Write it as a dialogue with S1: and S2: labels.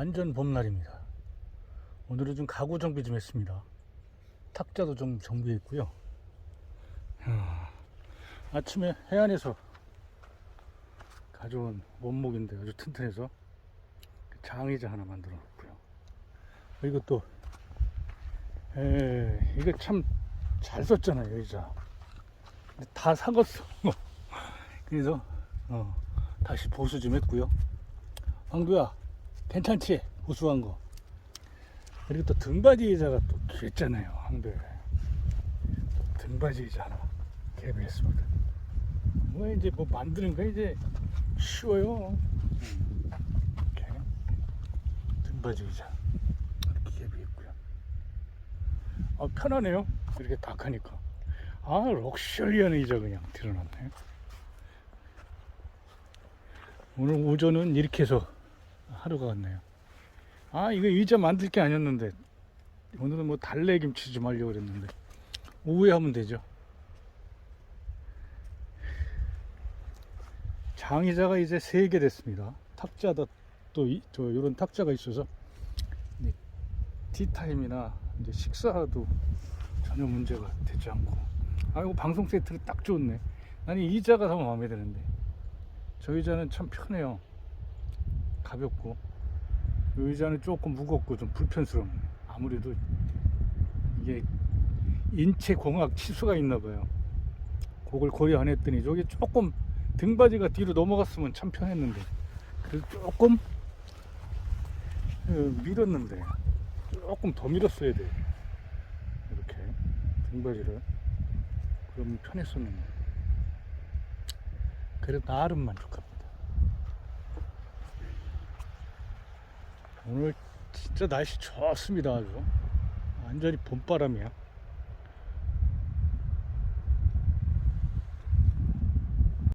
S1: 완전 봄날입니다. 오늘은 좀 가구 정비 좀 했습니다. 탁자도 좀 정비했고요. 야, 아침에 해안에서 가져온 원목인데 아주 튼튼해서 장의자 하나 만들어 놨고요. 그리고 또 에, 이거 참잘 썼잖아요, 의자. 근데 다 사갔어. 그래서 어, 다시 보수 좀 했고요. 황두야, 괜찮지? 보수한 거. 그리고 또 등받이 의자가 또 귀했잖아요, 황두. 등받이 의자 하나 개비했습니다. 뭐 이제 뭐 만드는 거 이제 쉬워요. 음, 이렇게 등받이 의자 이렇게 개비했고요. 아 편하네요. 이렇게 딱 하니까. 아 럭셔리한 의자 그냥 들어놨네. 오늘 오전은 이렇게 해서 하루가 갔네요. 아 이거 의자 만들 게 아니었는데 오늘은 뭐 달래김치 좀 하려고 그랬는데 오후에 하면 되죠. 장의자가 이제 세개 됐습니다. 탁자다 또저 이런 탁자가 있어서 이제 티타임이나 이제 식사도 전혀 문제가 되지 않고 아 이거 방송 세트를 딱 좋네. 나는 이 의자가 더 마음에 드는데 저 의자는 참 편해요. 가볍고 이 의자는 조금 무겁고 좀 불편스럽네. 아무래도 이게 인체 공학 치수가 있나 봐요. 그걸 고려 안 했더니 저기 조금 등받이가 뒤로 넘어갔으면 참 편했는데 그래서 조금 어, 밀었는데 조금 더 밀었어야 돼 이렇게 등받이를 그러면 편했었는데 그래도 나름 만족합니다 오늘 진짜 날씨 좋습니다 아주. 완전히 봄바람이야